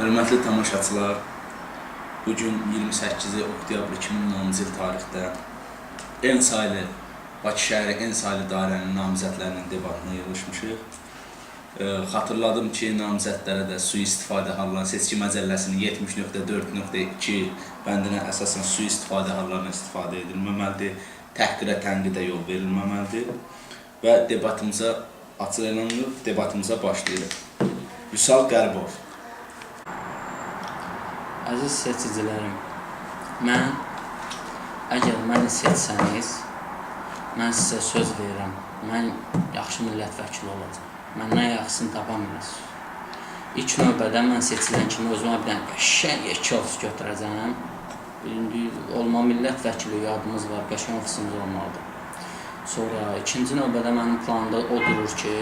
Hörmətli tamaşaçılar, bu gün 28 oktyabr 2010-cu il tarixdə en saylı Bakı şəhəri en saylı dairənin namizədlərinin debatına yığılmışıq. E, xatırladım ki, namizədlərə də sui-istifadə halları seçki məcəlləsinin 70.4.2 bəndinə əsasən sui-istifadə hallarına istifadə edilməməlidir. Təhqirə, tənqidə yol verilməməlidir. Və debatımıza açıq debatımıza başlayırıq. Vüsal Qərbov. Əziz seçicilərim, mən əgər məni seçsəniz, mən sizə söz verirəm, mən yaxşı millət vəkili olacağam. Məndən yaxşısını tapa bilməzsiniz. İlk növbədə mən seçilən kimi özümə bir dənə qəşəng iki ofis götürəcəm. İndi olma millət vəkili yadımız var, qəşəng ofisimiz olmalıdır. Sonra ikinci növbədə mənim planımda o durur ki,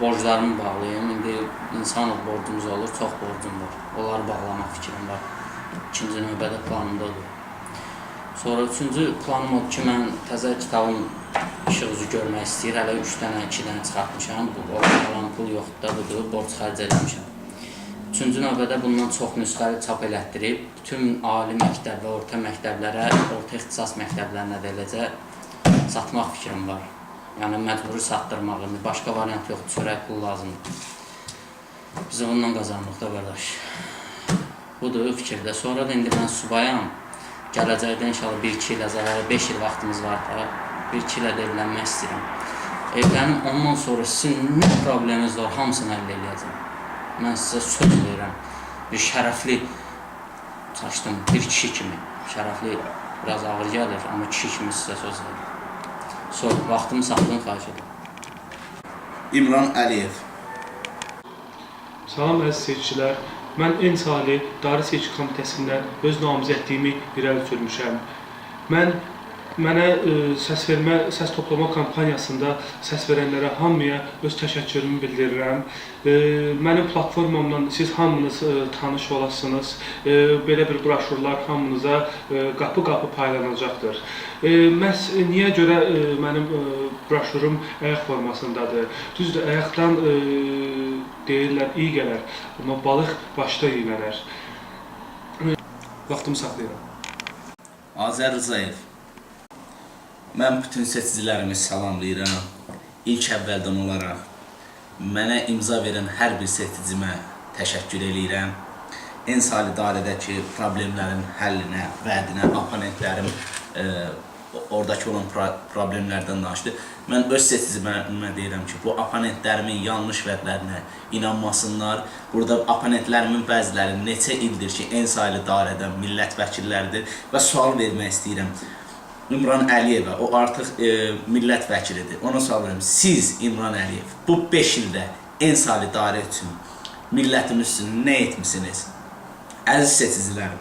borclarımı bağlayım. İndi insanlıq borcumuz olur, çox borcum var. Onları bağlamaq fikrim var. İkinci növbədə planımda odur. Sonra üçüncü planım odur ki, mən təzə kitabım işıq üzü görmək istəyir. Hələ 3 dənə, 2 dənə çıxartmışam. Bu olan pul yoxdur da budur, borc xərc eləmişəm. Üçüncü növbədə bundan çox nüsxəli çap elətdirib bütün ali məktəb və orta məktəblərə, orta ixtisas məktəblərinə də eləcə satmaq fikrim var. Yəni məcburi satdırmaq, indi başqa variant yoxdur, çörək pul lazımdır. Biz də bundan qazanırıq da qardaş. Budur fikirdə. Sonra da indi mən subayam. Gələcəkdə inşallah 1-2 il əzələ 5 il vaxtımız var da. 1-2 ilə də evlənmək istəyirəm. Evlənim ondan sonra sizin nə probleminiz var, hamısını həll eləyəcəm. Mən sizə söz verirəm. Bir şərəfli çaşdım, bir kişi kimi. Şərəfli biraz ağır gəlir, amma kişi kimi sizə söz verirəm. Sonra vaxtımı saxlayın, xahiş edirəm. İmran Əliyev. Salam əziz seçicilər. Mən Ensa Ali Dairə Seçki Komitəsindən öz namizədliyimi irəli sürmüşəm. Mən mənə ə, səs vermə, səs toplama kampaniyasında səs verənlərə hamıya öz təşəkkürümü bildirirəm. Ə, Mənim platformamdan siz hamınız ə, tanış olasınız. Ə, Belə bir broşurlar hamınıza qapı-qapı paylanacaqdır. Ə, Məhz niyə görə ə, mənim ə, broşurum ayaq formasındadır? Düzdür, ayaqdan ə, deyirlər iyi gələr, amma balıq başda yiyələnər. Vaxtımı saxlayıram. Azər Rzayev. Mən bütün seçicilərimi salamlayıram. İlk əvvəldən olaraq mənə imza verən hər bir seçicimə təşəkkür eləyirəm. En sali dairədəki problemlərin həllinə, vədinə, oponentlərim e, oradakı olan pro problemlərdən danışdı. Mən öz seçicimə deyirəm ki, bu oponentlərimin yanlış vədlərinə inanmasınlar. Burada oponentlərimin bəziləri neçə ildir ki, en saylı dairədən millət vəkilləridir və sual vermək istəyirəm. İmran Əliyevə, o artıq e, millət vəkilidir. Ona verirəm. Siz İmran Əliyev bu 5 ildə en saylı dairə üçün millətimiz üçün nə etmisiniz? Əziz seçicilərim,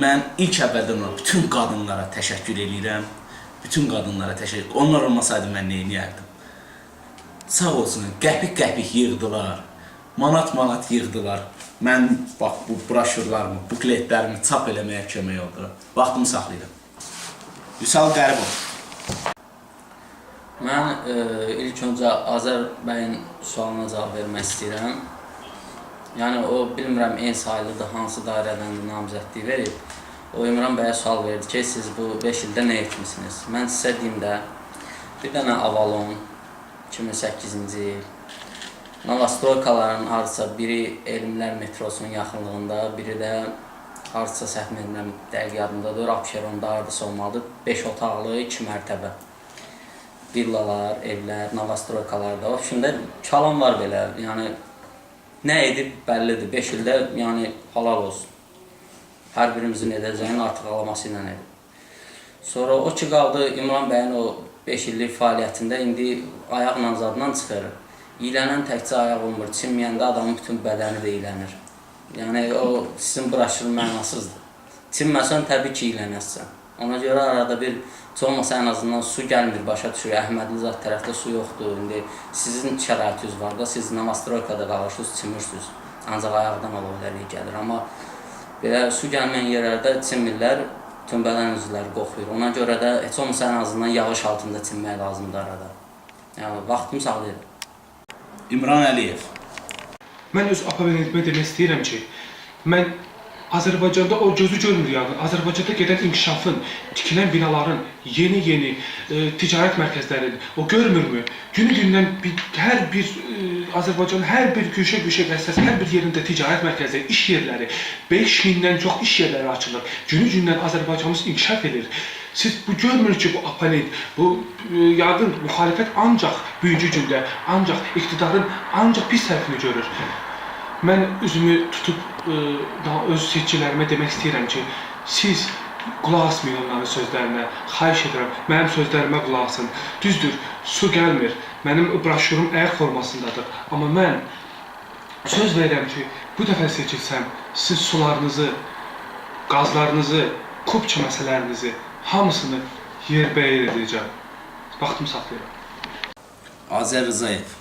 mən ilk əvvəldən olaraq bütün qadınlara təşəkkür eləyirəm. Bütün qadınlara təşəkkür. Onlar olmasaydı mən nə edərdim? Sağ olsun, qəpik-qəpik yığdılar. Manat-manat yığdılar. Mən bax bu broşurlarımı, bukletlərimi çap eləməyə kömək oldu. Vaxtımı saxlayıram. Vüsal Qəribov. Mən e, ilk öncə Azər bəyin sualına cavab vermək istəyirəm. Yəni o bilmirəm en saylıdır, hansı dairədən namizədlik verib. O İmran bəyə sual verdi ki, siz bu 5 ildə nə etmisiniz? Mən sizə deyim də bir dənə Avalon 2008-ci il Novostroykaların hardasa biri Elmlər metrosunun yaxınlığında, biri də hardasa səhv etmirəm, dəqiq yadımdadır, Abşeronda hardasa olmalıdır. 5 otaqlı, 2 mərtəbə villalar, evlər, novostroykalarda. O şimdi çalan var belə. Yəni nə edib bəllidir. 5 ildə yəni halal olsun. Hər birimizin edəcəyinin artıq alaması ilə edib. Sonra o ki qaldı İmran bəyin o 5 illik fəaliyyətində indi ayaqla zadla çıxır. İylənən təkcə ayaq olmur. Çinməyəndə adamın bütün bədəni də iylənir. Yəni o sizin broşurun mənasızdır. Çinməsən təbii ki iylənəsən. Ona görə arada bir heç olmasa azından su gəlmir başa düşür. Əhmədli zat tərəfdə su yoxdur. İndi sizin şəraitiniz var da, siz Novostroykada qalırsınız, çimirsiniz. Ancaq ayaqdan alovları gəlir. Amma belə su gəlməyən yerlərdə çimirlər, tümbədən üzvləri qoxuyur. Ona görə də heç olmasa ən azından yağış altında çimmək lazımdır arada. Yəni vaxtımı saxlayıram. İmran Əliyev. Mən öz opponentimə demək istəyirəm ki, Mən Azərbaycanda o gözü görmür yəni. Azərbaycanda gedən inkişafın, tikilən binaların, yeni-yeni e, ticarət mərkəzlərinin o görmürmü? Günü-gündən hər bir e, Azərbaycanın hər bir köşə-köşə qəsəs, hər bir yerində ticarət mərkəzləri, iş yerləri, 5000-dən çox iş yerləri açılır. Günü-gündən Azərbaycanımız inkişaf edir. Siz bu görmür ki, bu oponent, bu e, yaqın müxalifət ancaq bugünkü gündə, ancaq iqtidarın ancaq pis tərəfini görür. Mən üzümü tutub e, daha öz seçicilərimə demək istəyirəm ki, siz qulaq asmayın onların sözlərinə. Xahiş edirəm, mənim sözlərimə qulaq asın. Düzdür, su gəlmir. Mənim broşürum əyaq formasındadır. Amma mən söz verirəm ki, bu dəfə seçilsəm, siz sularınızı, qazlarınızı, kupça məsələlərinizi hamısını yerbəyer edəcəm. Vaxtımı saxlayıram. Azər Rzayev.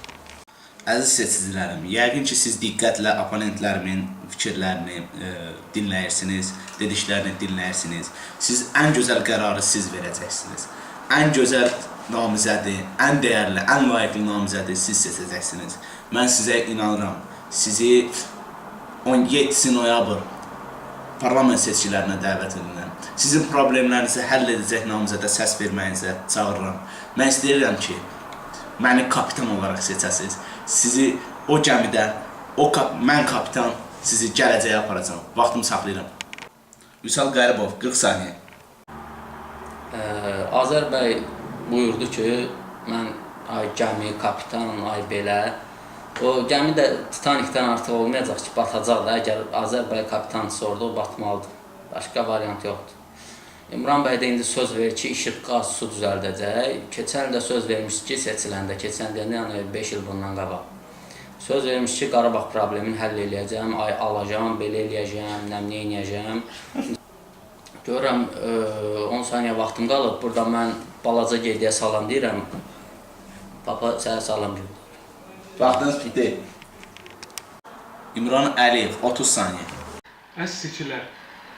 Əziz seçicilərim, yəqin ki siz diqqətlə oponentlərimin fikirlərini e, dinləyirsiniz, dediklərini dinləyirsiniz. Siz ən gözəl qərarı siz verəcəksiniz. Ən gözəl namizədi, ən dəyərli, ən layiqli namizədi siz seçəcəksiniz. Mən sizə inanıram. Sizi 17 noyabr parlament seçkilərinə dəvət edirəm. Sizin problemlərinizi həll edəcək namizədə səs verməyinizə çağırıram. Mən istəyirəm ki, məni kapitan olaraq seçəsiniz. Sizi o gəmidə, o kap mən kapitan sizi gələcəyə aparacağam. Vaxtımı saxlayıram. Vüsal Qəribov 40 saniyə. Ə, Azər bəy buyurdu ki, mən ay gəmi, kapitan, ay belə. O gəmi də Titanikdən artıq olmayacaq ki, batacaq da. Əgər Azər bəy kapitançısı orada o batmalıdır. Başqa variant yoxdur. İmran bəy də indi söz verir ki, işıq, qaz, su düzəldəcək. Keçən də söz vermiş ki, seçiləndə, keçən deyəndə yəni 5 il bundan qabaq. Söz vermiş ki, Qarabağ problemini həll eləyəcəm, ay alacağam, belə eləyəcəm, nə eləyəcəm. Görürəm, ə, 10 saniyə vaxtım qalıb. Burada mən balaca gediyə salam deyirəm. Papa sənə salam deyirəm. Vaxtınız bitdi. İmran Əliyev 30 saniyə. Əziz seçicilər,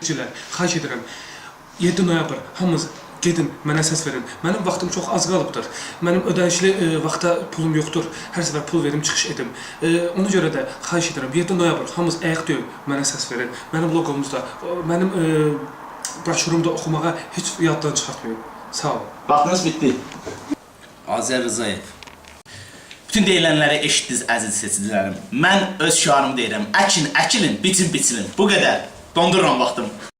seçicilər, xahiş edirəm. 7 noyabr hamınız gedin, mənə səs verin. Mənim vaxtım çox az qalıbdır. Mənim ödənişli e, vaxta pulum yoxdur. Hər səfər pul verim, çıxış edim. E, ona görə də xahiş edirəm. 7 noyabr hamınız ayaq döyün, mənə səs verin. Mənim loqomuzda, o, mənim e, broşürümdə oxumağa heç yaddan çıxartmayın. Sağ olun. Vaxtınız bitdi. Azər Rzayev. Bütün deyilənləri eşitdiniz əziz seçicilərim. Mən öz şüarımı deyirəm. Əkin, əkilin, biçin, biçilin. Bu qədər. Dondururam vaxtım.